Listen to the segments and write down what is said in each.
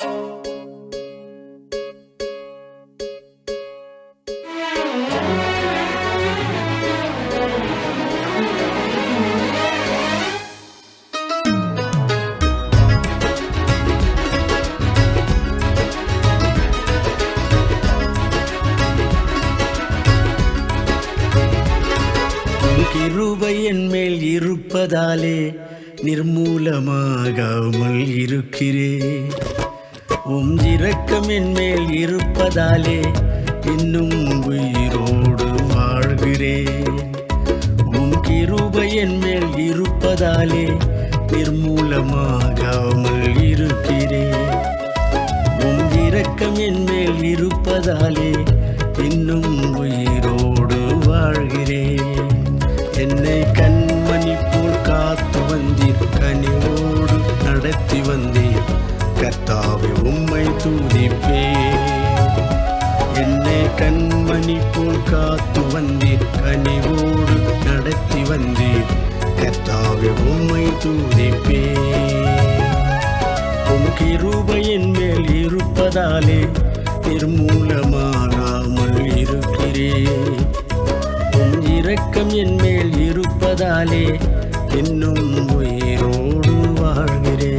உன் என் இருப்பதாலே இன்னும் உயிரோடு வாழ்கிறேன். என்னை கண்மணி போல் காத்து வந்தீர் கனிவோடு நடத்தி வந்தீர் கத்தாவை உம்மை தூதிப்பேன். என்னை கண்மணி போல் காத்து வந்தீர் கனிவோடு நடத்தி வந்தீர் கத்தாவை உம்மை தூதிப்பேன். உம் கிருபையின் மேல் இருப்பதாலே நிர்மூலமாகாமல் இருக்கிறேன். உம் இரக்கம் என் மேல் இருப்பதாலே இன்னும் உயிரோடு வாழ்கிறேன்.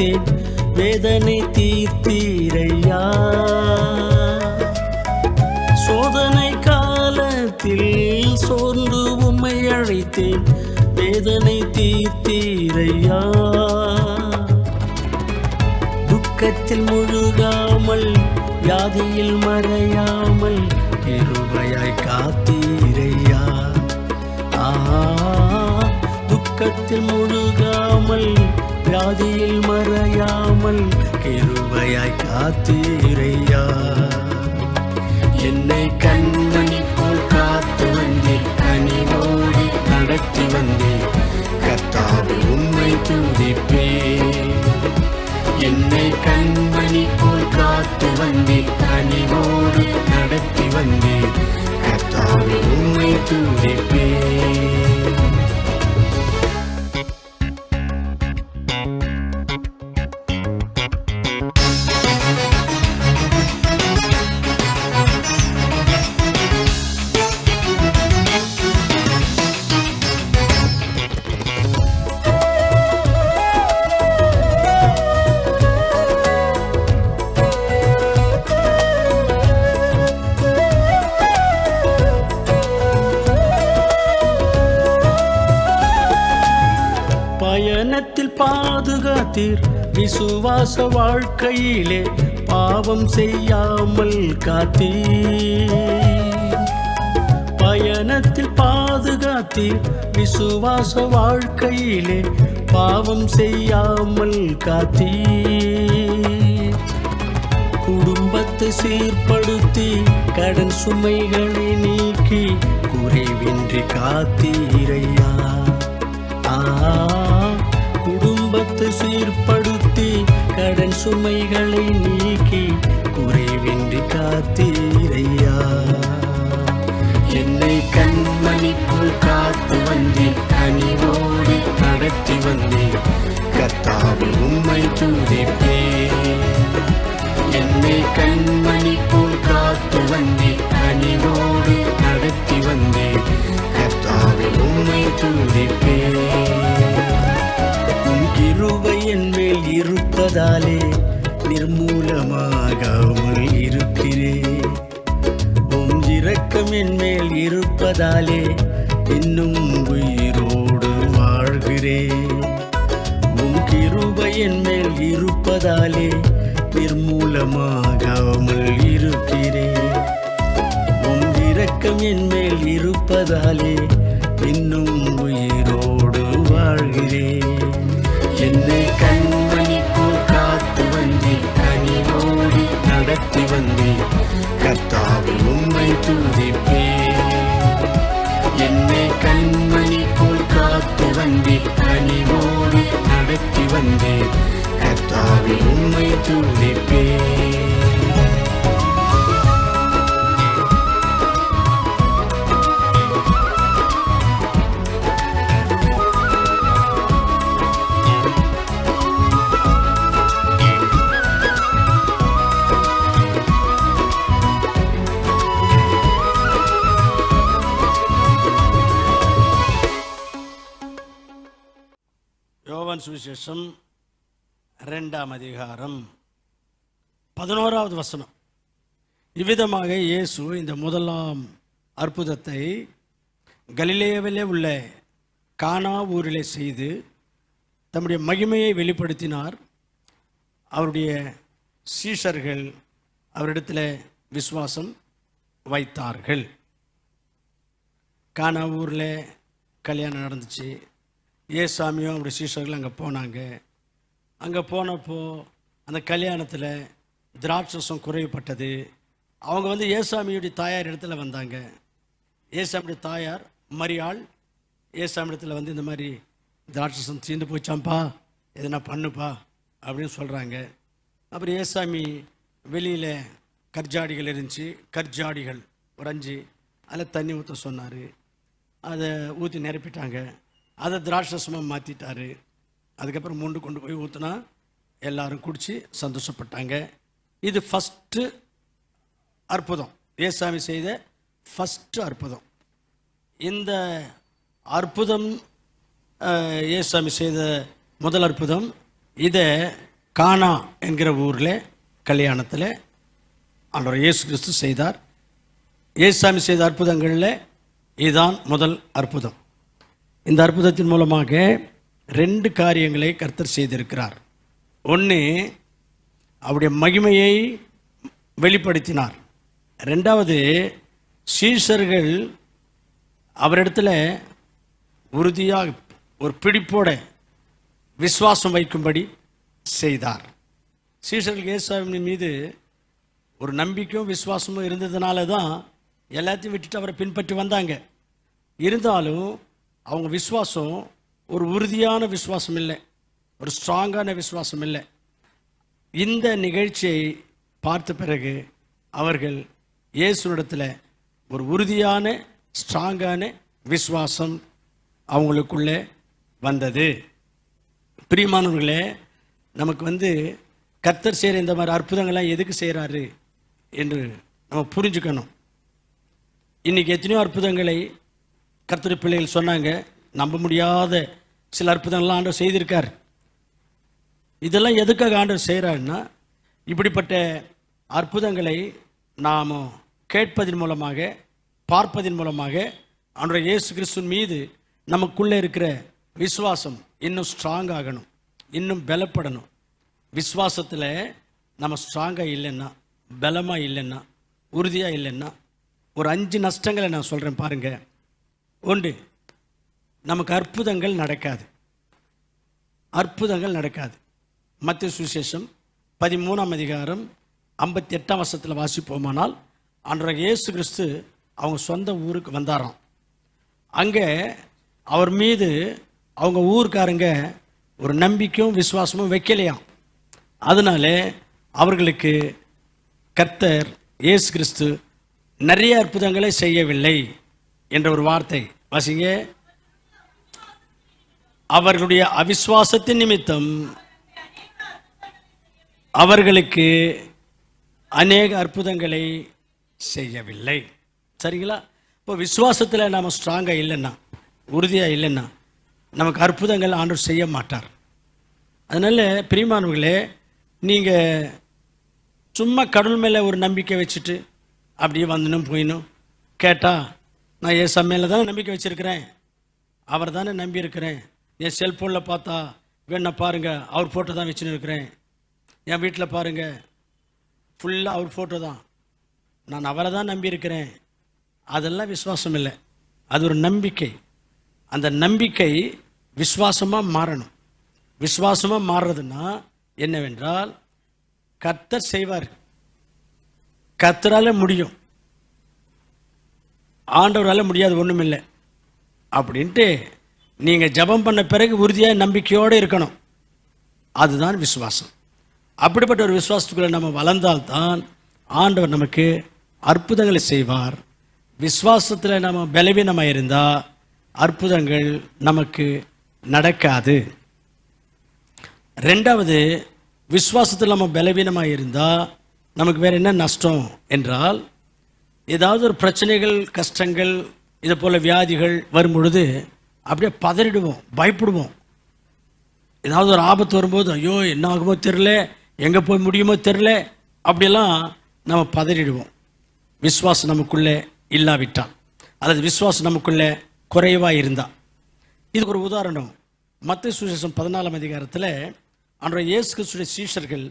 அழைத்தேன் வேதனை தீர்த்தீரையா? சோதனை காலத்தில் சோர்ந்து உம்மை அழைத்தேன் வேதனை தீர்த்தீரையா? துக்கத்தில் முழுகாமல் வியாதியில் மறையாமல் கிருபையாய் காத்தீரையா? ஆ துக்கத்தில் முழுகாமல் வியாதியில் மறையாமல் கிருபையாய் காத்தீரையா. என்னை கண்மணி போல் காத்து வந்தேன் கனிவோடி நடத்தி வந்தே கர்த்தாவே உண்மை துதிப்பே என்னை கண்மணி போல் காத்து வந்தேன் கனிவோடு நடத்தி வந்தே கர்த்தாவே உண்மை துதிப்பே விசுவாச வாழ்க்கையிலே பாவம் செய்யாமல் காத்தீர். பயணத்தில் பாதுகாத்தி விசுவாச வாழ்க்கையிலே பாவம் செய்யாமல் காத்தி குடும்பத்தை சீர்படுத்தி கடன் சுமைகளை நீக்கி குறைவின்றி காத்தீரையா குடும்பத்தை சீர்படுத்தி சுமைகளை நீக்கி குறைவின்றி காத்தீரையா. என்னை கண்மணிக்குள் காத்து வந்தேன் கனிவோடு நடத்தி வந்தேன் கர்த்தாவே உம்மை துதிப்பேன். என்னை கண்மணிக்குள் காத்து வந்தேன் கனிவோடு நடத்தி வந்தேன் கர்த்தாவே உம்மை துதிப்பேன். உம் கிருபை இருப்பதாலே நிர்மூலமாகாமல் இருக்கிறே உம் இரக்கம் என் மேல் இருப்பதாலே இன்னும் உயிரோடு வாழ்கிறே உம் கிருபை என் மேல் இருப்பதாலே நிர்மூலமாகாமல் இருக்கிறே உம் இரக்கம் என் மேல் இருப்பதாலே இன்னும் உயிரோடு வாழ்கிறே நடத்தி வந்தீர் கத்தாவை உம்மை துதிப்பேன். என்னை கண்மணி போல் காத்து வந்தீர் கனிவோடு நடத்தி வந்தீர் கத்தாவை உண்மை துதிப்பே யோவான் சுவிசேஷம் ரெண்டாம் அதிகாரம் பதினோராவது வசனம். இவ்விதமாக இயேசு இந்த முதலாம் அற்புதத்தை கலிலேயாவிலே உள்ள கானா ஊரிலே செய்து தம்முடைய மகிமையை வெளிப்படுத்தினார். அவருடைய சீஷர்கள் அவரிடத்தில் விசுவாசம் வைத்தார்கள். கானா ஊரில் கல்யாணம் நடந்துச்சு. ஏசாமியும் அப்படி சீஷர்கள் அங்கே போனாங்க. அங்கே போனப்போ அந்த கல்யாணத்தில் திராட்சசம் குறைவுபட்டது. அவங்க வந்து ஏசாமியுடைய தாயார் இடத்துல வந்தாங்க. ஏசாமியுடைய தாயார் மரியாள் ஏசாமி இடத்துல வந்து இந்த மாதிரி திராட்சசம் தீர்ந்து போச்சாம்ப்பா எதனா பண்ணுப்பா அப்படின்னு சொல்கிறாங்க அப்புறம் ஏசாமி வெளியில் கர்ஜாடிகள் இருந்துச்சு. கர்ஜாடிகள் ஒரு அதில் தண்ணி ஊற்ற சொன்னார். அதை ஊற்றி நிரப்பிட்டாங்க. அதை திராட்சசமாக மாற்றிட்டாரு அதுக்கப்புறம் மூண்டு கொண்டு போய் ஊற்றுனா எல்லாரும் குடித்து சந்தோஷப்பட்டாங்க. இது ஃபஸ்ட்டு அற்புதம். ஏசாமி செய்த ஃபஸ்ட்டு அற்புதம். இந்த அற்புதம் ஏசாமி செய்த முதல் அற்புதம் இதை கானா என்கிற ஊரில் கல்யாணத்தில் ஆண்டவர் இயேசு கிறிஸ்து செய்தார். ஏசாமி செய்த அற்புதங்களில் இதுதான் முதல் அற்புதம். இந்த அற்புதத்தின் மூலமாக ரெண்டு காரியங்களை கர்த்தர் செய்திருக்கிறார். ஒன்று அவருடைய மகிமையை வெளிப்படுத்தினார். ரெண்டாவது சீசர்கள் அவரிடத்துல உறுதியாக ஒரு பிடிப்போட விசுவாசம் வைக்கும்படி செய்தார். சீசர்கள் இயேசுவின் மீது ஒரு நம்பிக்கையும் விசுவாசமும் இருந்ததுனால தான் எல்லாத்தையும் விட்டுட்டு அவரை பின்பற்றி வந்தாங்க. இருந்தாலும் அவங்க விசுவாசம் ஒரு உறுதியான விசுவாசம் இல்லை. ஒரு ஸ்ட்ராங்கான விசுவாசம் இல்லை. இந்த நிகழ்ச்சியை பார்த்த பிறகு அவர்கள் இயேசுனிடத்தில் ஒரு உறுதியான ஸ்ட்ராங்கான விசுவாசம் அவங்களுக்குள்ளே வந்தது. பிரியமானவர்களே நமக்கு வந்து கத்தர் செய்கிற இந்த மாதிரி அற்புதங்கள்லாம் எதுக்கு செய்கிறாரு என்று நம்ம புரிஞ்சுக்கணும். இன்றைக்கி எத்தனையோ அற்புதங்களை கர்த்தர் பிள்ளைகள் சொன்னாங்க நம்ப முடியாத சில அற்புதங்கள்லாம் ஆண்டவர் செய்திருக்கார். இதெல்லாம் எதுக்காக ஆண்டவர் செய்கிறாருன்னா இப்படிப்பட்ட அற்புதங்களை நாம் கேட்பதன் மூலமாக பார்ப்பதன் மூலமாக அவனுடைய இயேசு கிறிஸ்துவின் மீது நமக்குள்ளே இருக்கிற விசுவாசம் இன்னும் ஸ்ட்ராங் ஆகணும் இன்னும் பலப்படணும். விசுவாசத்தில் நம்ம ஸ்ட்ராங்காக இல்லைன்னா பலமாக இல்லைன்னா உறுதியாக இல்லைன்னா ஒரு அஞ்சு நஷ்டங்களை நான் சொல்கிறேன் பாருங்கள் ஒன்று நமக்கு அற்புதங்கள் நடக்காது. அற்புதங்கள் நடக்காது. மத்திய சுவிசேஷம் பதிமூணாம் அதிகாரம் ஐம்பத்தி எட்டாம் வருஷத்தில் வாசிப்போமானால் அன்றைய இயேசு கிறிஸ்து அவங்க சொந்த ஊருக்கு வந்தாராம். அங்கே அவர் மீது அவங்க ஊர்க்காரங்க ஒரு நம்பிக்கையும் விசுவாசமும் வைக்கலையாம். அதனால அவர்களுக்கு கர்த்தர் இயேசு கிறிஸ்து நிறைய அற்புதங்களை செய்யவில்லை. என்ற ஒரு வார்த்தை. வாசிங்க. அவர்களுடைய அவிஸ்வாசத்தின் நிமித்தம் அவர்களுக்கு அநேக அற்புதங்களை செய்யவில்லை. சரிங்களா? இப்போ விசுவாசத்தில் நாம் ஸ்ட்ராங்காக இல்லைன்னா உறுதியாக இல்லைன்னா நமக்கு அற்புதங்கள் ஆண்டவர் செய்ய மாட்டார். அதனால் பிரிமானவர்களே நீங்கள் சும்மா கடவுள் மேலே ஒரு நம்பிக்கை வச்சுட்டு அப்படியே வந்துனும் போயினும் கேட்டால் நான் என் சமையலில் தான் நம்பிக்கை வச்சுருக்கிறேன். அவர் தானே நம்பியிருக்கிறேன். என் செல்ஃபோனில் பார்த்தா வேணா பாருங்கள் அவர் ஃபோட்டோ தான் வச்சுன்னு இருக்கிறேன். என் வீட்டில் பாருங்கள் ஃபுல்லாக அவர் ஃபோட்டோ தான். நான் அவரை தான் நம்பியிருக்கிறேன். அதெல்லாம் விசுவாசம் இல்லை. அது ஒரு நம்பிக்கை. அந்த நம்பிக்கை விசுவாசமாக மாறணும். விசுவாசமாக மாறுறதுன்னா என்னவென்றால் கத்தர் செய்வார். கத்தரால் முடியும். ஆண்டவரால் முடியாது ஒன்றும் இல்லை அப்படின்ட்டு நீங்கள் ஜெபம் பண்ண பிறகு உறுதியாக நம்பிக்கையோடு இருக்கணும். அதுதான் விசுவாசம். அப்படிப்பட்ட ஒரு விசுவாசத்துக்குள்ள நம்ம வளர்ந்தால்தான் ஆண்டவர் நமக்கு அற்புதங்களை செய்வார். விஸ்வாசத்தில் நம்ம பலவீனமாக இருந்தால் அற்புதங்கள் நமக்கு நடக்காது. ரெண்டாவது விசுவாசத்தில் நம்ம பலவீனமாக இருந்தால் நமக்கு வேறு என்ன நஷ்டம் என்றால் ஏதாவது ஒரு பிரச்சனைகள் கஷ்டங்கள் இது போல் வியாதிகள் வரும் பொழுது அப்படியே பதறிடுவோம் பயப்படுவோம். ஏதாவது ஒரு ஆபத்து வரும்போது ஐயோ என்ன ஆகுமோ தெரில எங்கே போய் முடியுமோ தெரில அப்படிலாம் நம்ம பதறிடுவோம். விசுவாசம் நமக்குள்ளே இல்லாவிட்டால். அல்லது விஸ்வாசம் நமக்குள்ளே குறைவாக இருந்தால் இதுக்கு ஒரு உதாரணம். மத்திய சுசேஷம் பதினாலாம் அதிகாரத்தில் அன்றைய இயேசு கிறிஸ்துடைய சீஷர்கள்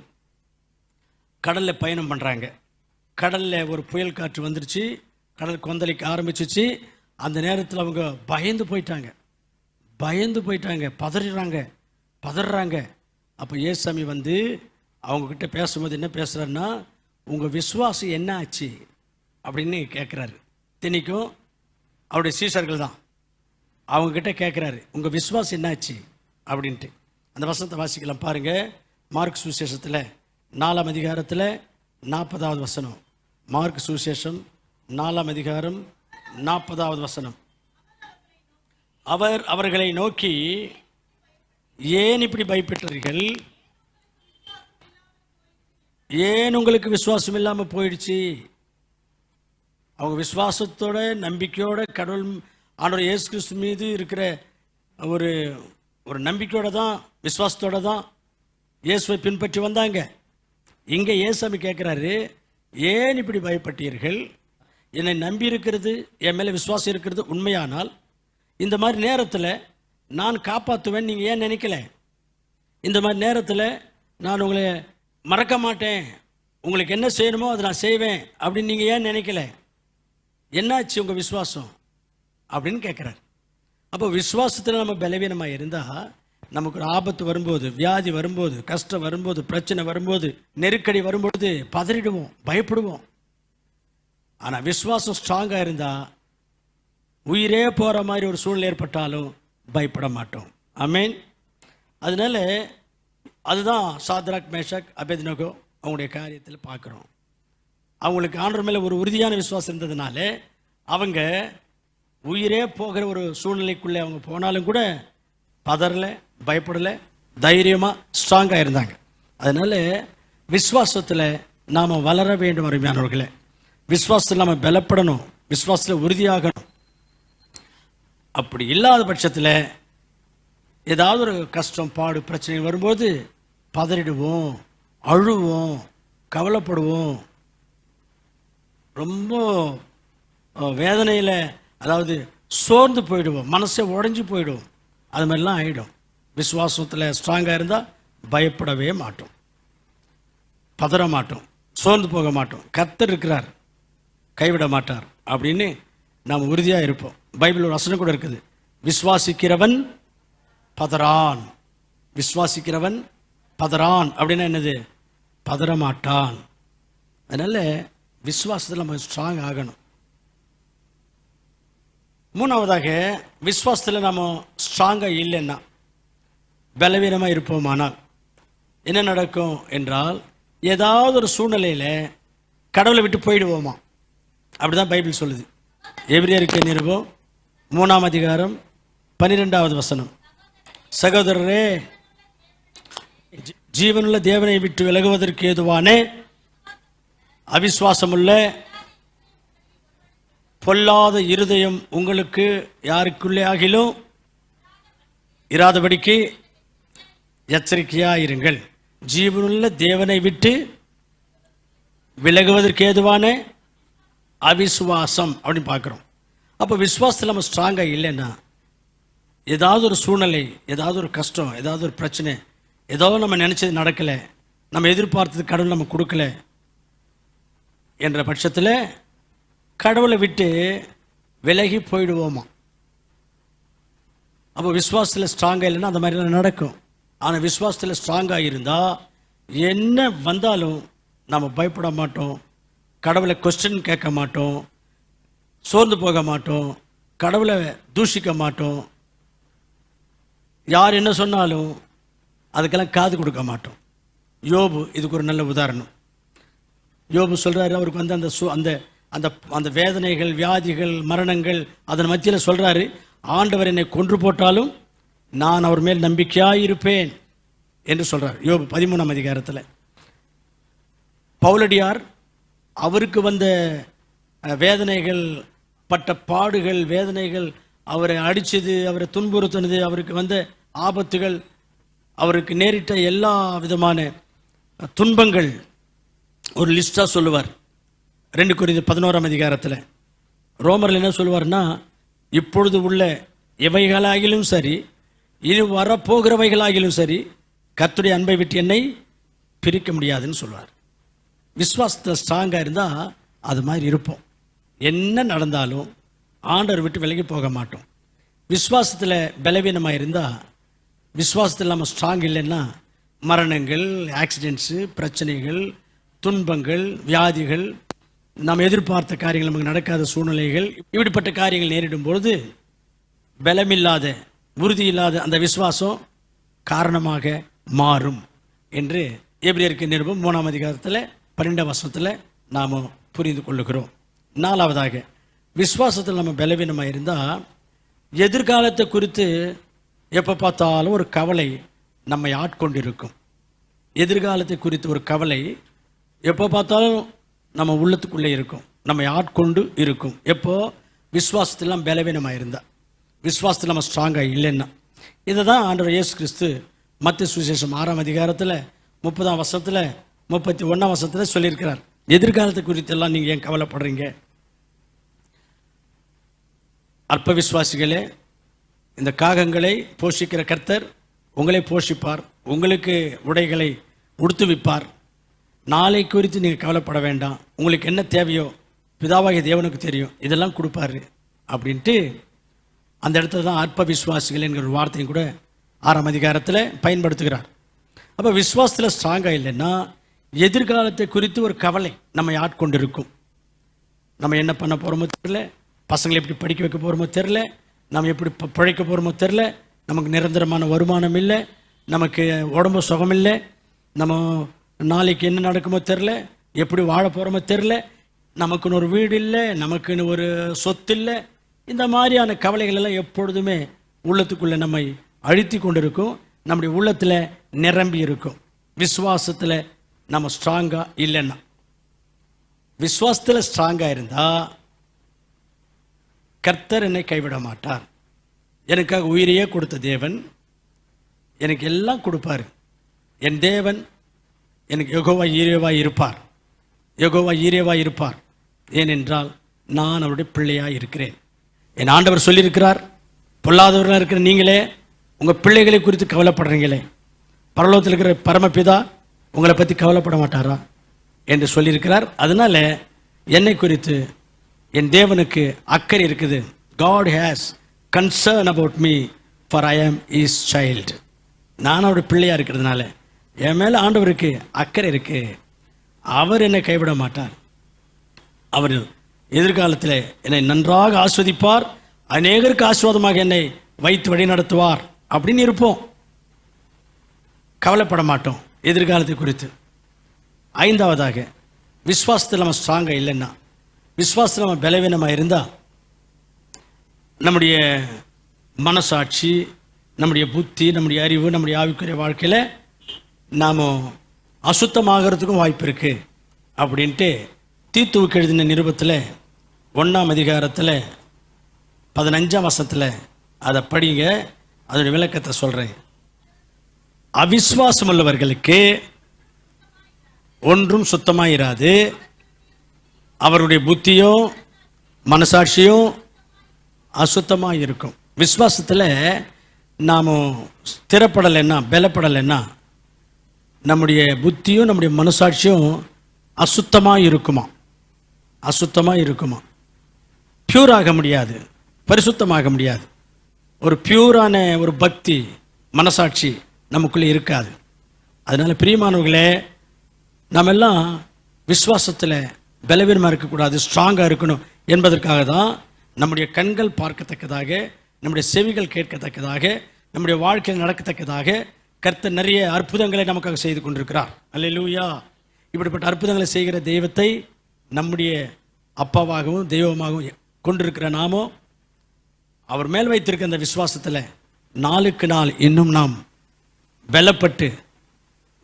கடலில் பயணம் பண்ணுறாங்க கடலில் ஒரு புயல் காற்று வந்துருச்சு. கடல் கொந்தளிக்க ஆரம்பிச்சிச்சு. அந்த நேரத்தில் அவங்க பயந்து போயிட்டாங்க. பயந்து போயிட்டாங்க. பதறாங்க பதறாங்க. அப்போ ஏசாமி வந்து அவங்கக்கிட்ட பேசும்போது என்ன பேசுகிறாருன்னா உங்கள் விசுவாசம் என்ன ஆச்சு? அப்படின்னு கேட்குறாரு தினிக்கும் அவருடைய சீசர்கள் தான். அவங்கக்கிட்ட கேட்குறாரு உங்கள் விசுவாசம் என்னாச்சு அப்படின்ட்டு. அந்த வசனத்தை வாசிக்கலாம் பாருங்கள் மார்க் சுவிசேஷத்தில் நாலாம் அதிகாரத்தில் நாற்பதாவது வசனம். மார்க் சுவிசேஷம் நாலாம் அதிகாரம் நாற்பதாவது வசனம். அவர் அவர்களை நோக்கி ஏன் இப்படி பயப்பட்டீர்கள்? ஏன் உங்களுக்கு விசுவாசம் இல்லாமல் போயிடுச்சு? அவங்க விசுவாசத்தோட நம்பிக்கையோட கடவுள் ஆண்டவர் இயேசு கிறிஸ்து மீது இருக்கிற ஒரு ஒரு நம்பிக்கையோட தான் விசுவாசத்தோட தான் இயேசுவை பின்பற்றி வந்தாங்க. இங்கே இயேசாமி கேட்குறாரு ஏன் இப்படி பயப்பட்டீர்கள்? என்னை நம்பி இருக்கிறது என் மேலே விசுவாசம் இருக்கிறது உண்மையானால் இந்த மாதிரி நேரத்தில் நான் காப்பாற்றுவேன் நீங்கள் ஏன் நினைக்கல? இந்த மாதிரி நேரத்தில் நான் உங்களை மறக்க மாட்டேன் உங்களுக்கு என்ன செய்யணுமோ அதை நான் செய்வேன் அப்படின்னு நீங்கள் ஏன் நினைக்கல? என்னாச்சு உங்கள் விசுவாசம்? அப்படின்னு கேட்குறாரு அப்போ விசுவாசத்தில் நம்ம பலவீனமாக இருந்தால் நமக்கு ஒரு ஆபத்து வரும்போது வியாதி வரும்போது கஷ்டம் வரும்போது பிரச்சனை வரும்போது நெருக்கடி வரும்பொழுது பதறிடுவோம் பயப்படுவோம். ஆனால் விசுவாசம் ஸ்ட்ராங்காக இருந்தால் உயிரே போகிற மாதிரி ஒரு சூழ்நிலை ஏற்பட்டாலும் பயப்பட மாட்டோம். ஆமீன் அதனால அதுதான் சாத்ராக் மேஷக் அபேதினகோ அவங்களுடைய காரியத்தில் பார்க்குறோம். அவங்களுக்கு ஆண்டர் மேலே ஒரு உறுதியான விசுவாசம் இருந்ததுனால அவங்க உயிரே போகிற ஒரு சூழ்நிலைக்குள்ளே அவங்க போனாலும் கூட பதறலை பயப்படலை தைரியமாக ஸ்ட்ராங்காக இருந்தாங்க. அதனால விசுவாசத்தில் நாம் வளர வேண்டும் அருமையானவர்களே. விஸ்வாசத்தில் நாம் பலப்படணும் விஸ்வாசத்தில் உறுதியாகணும். அப்படி இல்லாத பட்சத்தில் ஏதாவது ஒரு கஷ்டம் பாடு பிரச்சனை வரும்போது பதறிடுவோம் அழுவோம் கவலைப்படுவோம். ரொம்ப வேதனையில் அதாவது சோர்ந்து போயிடுவோம் மனசே உடஞ்சி போயிடும். அது மாதிரிலாம் ஆகிடும் விசுவாசத்தில் ஸ்ட்ராங்காக இருந்தால் பயப்படவே மாட்டோம். பதற மாட்டோம். சோர்ந்து போக மாட்டோம். கத்திருக்கிறார் இருக்கிறார். கைவிட மாட்டார். அப்படின்னு நாம் உறுதியாக இருப்போம். பைபிள் ஒரு வசனம் கூட இருக்குது. விசுவாசிக்கிறவன் பதறான். விசுவாசிக்கிறவன் பதறான். அப்படின்னா என்னது? பதற மாட்டான். அதனால் விஸ்வாசத்தில் நம்ம ஸ்ட்ராங் ஆகணும். மூணாவதாக விஸ்வாசத்தில் நம்ம ஸ்ட்ராங்காக இல்லைன்னா பலவீனமாக இருப்போமானால் என்ன நடக்கும் என்றால் ஏதாவது ஒரு சூழ்நிலையில் கடவுளை விட்டு போயிடுவோமா? அப்படிதான் பைபிள் சொல்லுது. எபிரியருக்கு நிருபம்? மூணாம் அதிகாரம் பன்னிரெண்டாவது வசனம். சகோதரரே ஜீவனுள்ள தேவனை விட்டு விலகுவதற்கு ஏதுவான அவிஸ்வாசமுள்ள பொல்லாத இருதயம் உங்களுக்கு யாருக்குள்ளே ஆகிலும் இராதபடிக்கு எச்சரிக்கையாயிருங்கள் ஜீவனுள்ள தேவனை விட்டு விலகுவதற்கு ஏதுவான அவிசுவாசம் அப்படின்னு பார்க்குறோம். அப்போ விஸ்வாசத்தில் நம்ம ஸ்ட்ராங்காக இல்லைன்னா ஏதாவது ஒரு சூழ்நிலை ஏதாவது ஒரு கஷ்டம் ஏதாவது ஒரு பிரச்சனை ஏதோ நம்ம நினச்சது நடக்கலை நம்ம எதிர்பார்த்தது கடவுள் நம்ம கொடுக்கல என்ற பட்சத்தில் கடவுளை விட்டு விலகி போயிடுவோமா? அப்போ விஸ்வாசத்தில் ஸ்ட்ராங்காக இல்லைன்னா அந்த மாதிரிலாம் நடக்கும். ஆனால் விஸ்வாசத்தில் ஸ்ட்ராங்காக இருந்தால் என்ன வந்தாலும் நம்ம பயப்பட மாட்டோம். கடவுளை கொஸ்டின் கேட்க மாட்டோம். சோர்ந்து போக மாட்டோம். கடவுளை தூஷிக்க மாட்டோம். யார் என்ன சொன்னாலும் அதுக்கெல்லாம் காது கொடுக்க மாட்டோம். யோபு இதுக்கு ஒரு நல்ல உதாரணம். யோபு சொல்கிறாரு அவருக்கு வந்து அந்த சு- அந்த அந்த அந்த வேதனைகள் வியாதிகள் மரணங்கள் அதன் மத்தியில் சொல்கிறாரு ஆண்டவர் என்னை கொன்று போட்டாலும் நான் அவர் மேல் நம்பிக்கையாக இருப்பேன் என்று சொல்றார். யோபு பதிமூணாம் அதிகாரத்தில். பவுலடியார் அவருக்கு வந்த வேதனைகள் பட்ட பாடுகள் வேதனைகள் அவரை அடித்தது அவரை துன்புறுத்தினது அவருக்கு வந்த ஆபத்துகள் அவருக்கு நேரிட்ட எல்லா விதமான துன்பங்கள் ஒரு லிஸ்டாக சொல்லுவார். ரெண்டு குறிந்து பதினோராம் அதிகாரத்தில். ரோமரில் என்ன சொல்லுவார்னா இப்பொழுது உள்ள எவைகளாகிலும் சரி இனி வரப்போகிறவைகளாகிலும் சரி கத்துடைய அன்பை விட்டு என்னை பிரிக்க முடியாதுன்னு சொல்லுவார் விஸ்வாசத்தில் ஸ்ட்ராங்காக இருந்தால் அது மாதிரி இருப்போம். என்ன நடந்தாலும் ஆண்டவர் விட்டு விலகி போக மாட்டோம். விஸ்வாசத்தில் பலவீனமாக இருந்தால் விஸ்வாசத்தில் நம்ம ஸ்ட்ராங் இல்லைன்னா மரணங்கள் ஆக்சிடென்ட்ஸு பிரச்சனைகள் துன்பங்கள் வியாதிகள் நாம் எதிர்பார்த்த காரியங்கள் நமக்கு நடக்காத சூழ்நிலைகள் இப்படிப்பட்ட காரியங்கள் நேரிடும் பொழுது பலமில்லாத உறுதி இல்லாத அந்த விசுவாசம் காரணமாக மாறும் என்று எபிரியருக்கு நிருபம் மூணாம் அதிகாரத்தில் பன்னெண்டாம் வருஷத்தில் நாம் புரிந்து கொள்ளுகிறோம். நாலாவதாக விசுவாசத்தில் நம்ம பலவீனமாக இருந்தால் எதிர்காலத்தை குறித்து எப்போ பார்த்தாலும் ஒரு கவலை நம்மை ஆட்கொண்டிருக்கும். எதிர்காலத்தை குறித்து ஒரு கவலை எப்போ பார்த்தாலும் நம்ம உள்ளத்துக்குள்ளே இருக்கும். நம்மை ஆட்கொண்டு இருக்கும். எப்போ? விசுவாசத்திலாம் பலவீனமாக இருந்தால் விஸ்வாசத்தில் நம்ம ஸ்ட்ராங்காக இல்லைன்னா. இதை தான் ஆண்டவர் இயேசு கிறிஸ்து மத்திய சுவிசேஷம் ஆறாம் அதிகாரத்தில் முப்பதாம் வருஷத்தில் முப்பத்தி ஒன்றாம் வருஷத்தில் சொல்லியிருக்கிறார். எதிர்காலத்தை குறித்தெல்லாம் நீங்கள் ஏன் கவலைப்படுறீங்க? அற்ப விசுவாசிகளே இந்த காகங்களை போஷிக்கிற கர்த்தர் உங்களை போஷிப்பார் உங்களுக்கு உடைகளை உடுத்துவிப்பார் நாளை குறித்து நீங்கள் கவலைப்பட வேண்டாம். உங்களுக்கு என்ன தேவையோ பிதாவாகிய தேவனுக்கு தெரியும். இதெல்லாம் கொடுப்பாரு. அப்படின்ட்டு அந்த இடத்துல தான் அற்ப விசுவாசிகள் என்கிற ஒரு வார்த்தையும் கூட ஆறாம் அதிகாரத்தில் பயன்படுத்துகிறார். அப்போ விஸ்வாசத்தில் ஸ்ட்ராங்காக இல்லைன்னா எதிர்காலத்தை குறித்து ஒரு கவலை நம்மை ஆட்கொண்டிருக்கும். நம்ம என்ன பண்ண போகிறோமோ தெரில பசங்களை எப்படி படிக்க வைக்க போகிறோமோ தெரில நம்ம எப்படி ப- பிழைக்க போகிறோமோ தெரில நமக்கு நிரந்தரமான வருமானம் இல்லை நமக்கு உடம்பு சுகம் இல்லை நம்ம நாளைக்கு என்ன நடக்குமோ தெரில எப்படி வாழ போகிறோமோ தெரில நமக்குன்னு ஒரு வீடு இல்லை நமக்குன்னு ஒரு சொத்து இல்லை இந்த மாதிரியான கவலைகள் எல்லாம் எப்பொழுதுமே உள்ளத்துக்குள்ளே நம்மை அழுத்தி கொண்டிருக்கும். நம்முடைய உள்ளத்தில் நிரம்பி இருக்கும். விசுவாசத்தில் நம்ம ஸ்ட்ராங்காக இல்லைன்னா. விசுவாசத்தில் ஸ்ட்ராங்காக இருந்தால் கர்த்தர் என்னை கைவிட மாட்டார். எனக்காக உயிரையே கொடுத்த தேவன் எனக்கு எல்லாம் கொடுப்பார். என் தேவன் எனக்கு யகோவா ஈரேவா இருப்பார். யகோவா ஈரேவா இருப்பார். ஏனென்றால் நான் அவருடைய பிள்ளையாக இருக்கிறேன். என் ஆண்டவர் சொல்லியிருக்கிறார் பொல்லாதவர்களாக இருக்கிற நீங்களே உங்கள் பிள்ளைகளை குறித்து கவலைப்படுறீங்களே. பரலோகத்தில் இருக்கிற பரமபிதா உங்களை பற்றி கவலைப்பட மாட்டாரா என்று சொல்லியிருக்கிறார். அதனால என்னை குறித்து என் தேவனுக்கு அக்கறை இருக்குது. God has concern about me for I am is child நான் அவருடைய பிள்ளையாக இருக்கிறதுனால என் மேலே ஆண்டவருக்கு அக்கறை இருக்குது அவர் என்னை கைவிட மாட்டார். அவர் எதிர்காலத்தில் என்னை நன்றாக ஆஸ்வதிப்பார் அநேகருக்கு ஆசீர்வாதமாக என்னை வைத்து வழி நடத்துவார் அப்படின்னு இருப்போம். கவலைப்பட மாட்டோம் எதிர்காலத்தை குறித்து. ஐந்தாவதாக விஸ்வாசத்தில் நம்ம ஸ்ட்ராங்காக இல்லைன்னா விஸ்வாசத்தில் நம்ம பலவீனமாக இருந்தால் நம்முடைய மனசாட்சி நம்முடைய புத்தி நம்முடைய அறிவு நம்முடைய ஆவிக்குரிய வாழ்க்கையில் நாம் அசுத்தமாகறதுக்கும் வாய்ப்பு இருக்குது அப்படின்ட்டு தீத்துவுக்கு எழுதின நிருபத்தில் ஒன்றாம் அதிகாரத்தில் பதினஞ்சாம் வசத்தில் அதை படிங்க அதோடைய விளக்கத்தை சொல்கிறேன் அவிஸ்வாசம் உள்ளவர்களுக்கு ஒன்றும் சுத்தமாயிராது. அவருடைய புத்தியும் மனசாட்சியும் அசுத்தமாக இருக்கும் விஸ்வாசத்தில் நாம் ஸ்திரப்படலைன்னா பலப்படலைன்னா நம்முடைய புத்தியும் நம்முடைய மனசாட்சியும் அசுத்தமாக இருக்குமா அசுத்தமாக இருக்குமா பியூர் ஆக முடியாது பரிசுத்தமாக முடியாது. ஒரு பியூரான ஒரு பக்தி மனசாட்சி நமக்குள்ளே இருக்காது. அதனால பிரியமானவர்களே நம்ம எல்லாம் விசுவாசத்தில் பலவீனமாக இருக்கக்கூடாது ஸ்ட்ராங்காக இருக்கணும் என்பதற்காக தான் நம்முடைய கண்கள் பார்க்கத்தக்கதாக நம்முடைய செவிகள் கேட்கத்தக்கதாக நம்முடைய வாழ்க்கையில் நடக்கத்தக்கதாக கர்த்தர் நிறைய அற்புதங்களை நமக்காக செய்து கொண்டிருக்கிறார். அல்லேலூயா. இப்படிப்பட்ட அற்புதங்களை செய்கிற தெய்வத்தை நம்முடைய அப்பாவாகவும் தெய்வமாகவும் கொண்டிருக்கிற நாமோ அவர் மேல் வைத்திருக்க அந்த விசுவாசத்தில் நாளுக்கு நாள் இன்னும் நாம் வெல்லப்பட்டு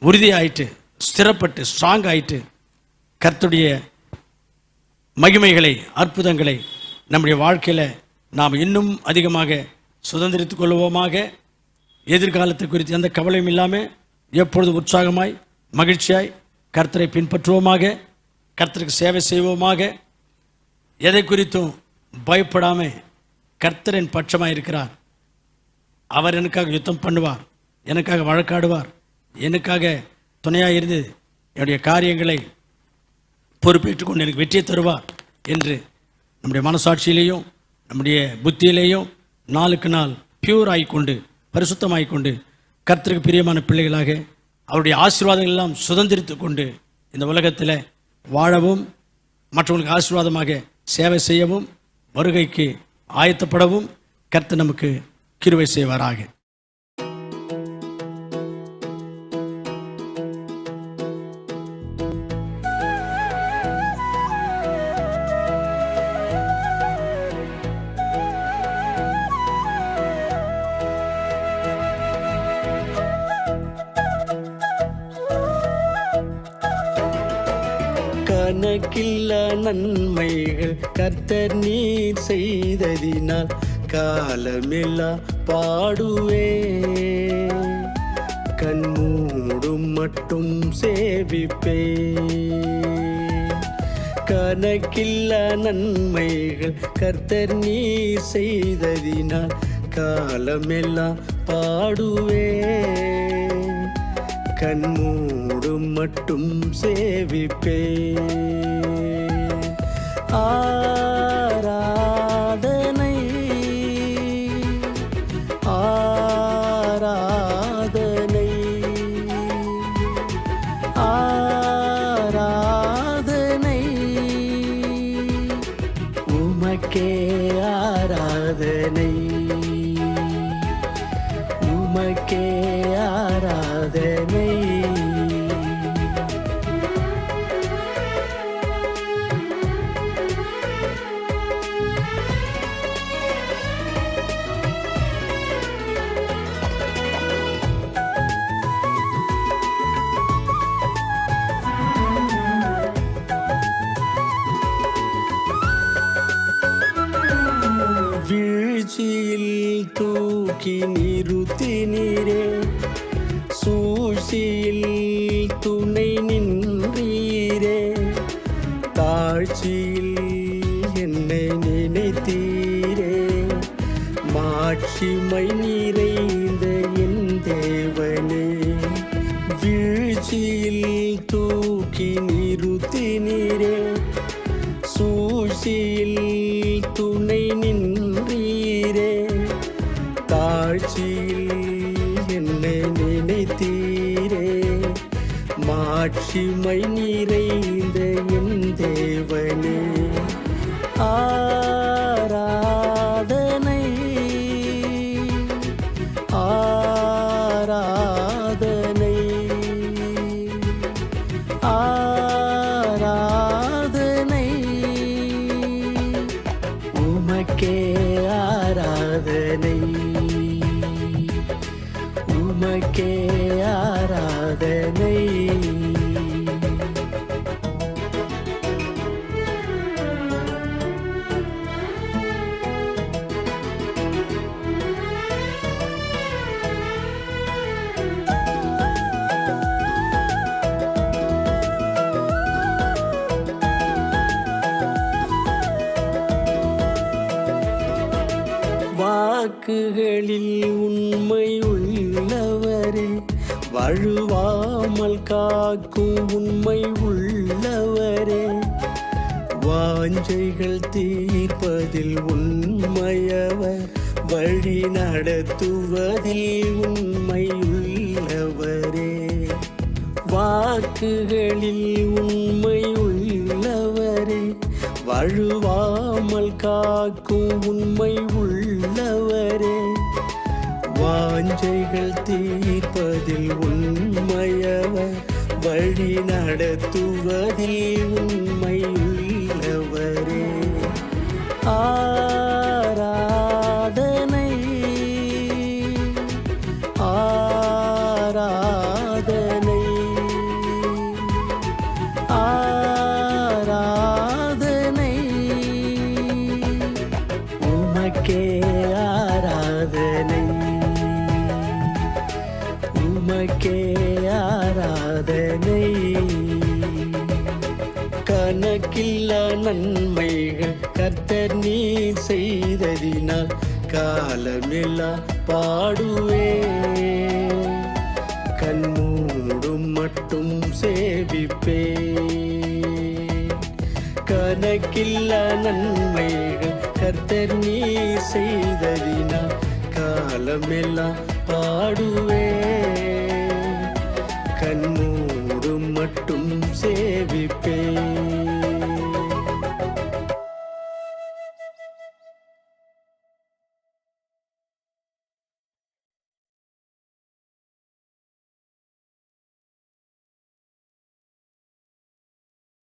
உறுதியாயிட்டு ஸ்திரப்பட்டு ஸ்ட்ராங் ஆயிட்டு கர்த்துடைய மகிமைகளை அற்புதங்களை நம்முடைய வாழ்க்கையில் நாம் இன்னும் அதிகமாக சுதந்திரித்து கொள்வோமாக. எதிர்காலத்தை குறித்து எந்த கவலையும் இல்லாமல் எப்பொழுது உற்சாகமாய் மகிழ்ச்சியாய் கர்த்தரை பின்பற்றுவோமாக கர்த்தருக்கு சேவை செய்வோமாக. எதை குறித்தும் பயப்படாமல் கர்த்தரின் பட்சமாக இருக்கிறார் அவர் எனக்காக யுத்தம் பண்ணுவார் எனக்காக வழக்காடுவார் எனக்காக துணையாக இருந்து என்னுடைய காரியங்களை பொறுப்பேற்று கொண்டு எனக்கு வெற்றியை தருவார் என்று நம்முடைய மனசாட்சியிலேயும் நம்முடைய புத்தியிலேயும் நாளுக்கு நாள் பியூர் ஆகிக்கொண்டு பரிசுத்தமாகிக் கொண்டு கர்த்தருக்கு பிரியமான பிள்ளைகளாக அவருடைய ஆசீர்வாதங்கள் எல்லாம் சுதந்திரித்து கொண்டு இந்த உலகத்தில் வாழவும் மற்றவங்களுக்கு ஆசீர்வாதமாக சேவை செய்யவும் வருகைக்கு ஆயத்தப்படவும் கர்த்த நமக்கு கிருவை செய்வாராக. கணக்கில்ல நன்மைகள் கர்த்தர் நீர் செய்ததினால் காலமெல்லாம் பாடுவே. கண்மூடும் மட்டும் சேவிப்பே. கணக்கில்லா நன்மைகள் கர்த்தர் நீர் செய்ததினால் காலமெல்லாம் பாடுவே. கண்மூ கண்மூடும் மட்டும் சேவிப்பே ஆ தாழ்ச்சியில் என்னை நினைத்தீரே. மாட்சிமை நிறைந்த என் தேவனே வீழ்ச்சியில் தூக்கி நிறுத்தினீரே. சூழ்ச்சியில் துணை நின்றீரே. தாழ்ச்சியில் என்னை நினைத்தீரே. மாட்சிமை நிறைந்த வழி நடத்துவதில் உண்மையுள்ளவரே வாக்குகளில் உண்மை உள்ளவரே. வழுவாமல் காக்கும் உண்மை உள்ளவரே. வாஞ்சைகள் தீர்ப்பதில் உண்மையவர். வழி நடத்துவதில் உண்மையுள்ளவரே ஆ உமக்கே ஆராதனை. கணக்கில்லா நன்மைகள் கர்த்தர் நீ செய்ததினால் காலமெல்லாம் பாடுவே. கண்மூடும் மட்டும் சேவிப்பே. கணக்கில்லா நன்மைகள் கர்த்தர் நீ செய்ததினால் காலமெல்லாம் பாடுவே. சேவிப்பேன்.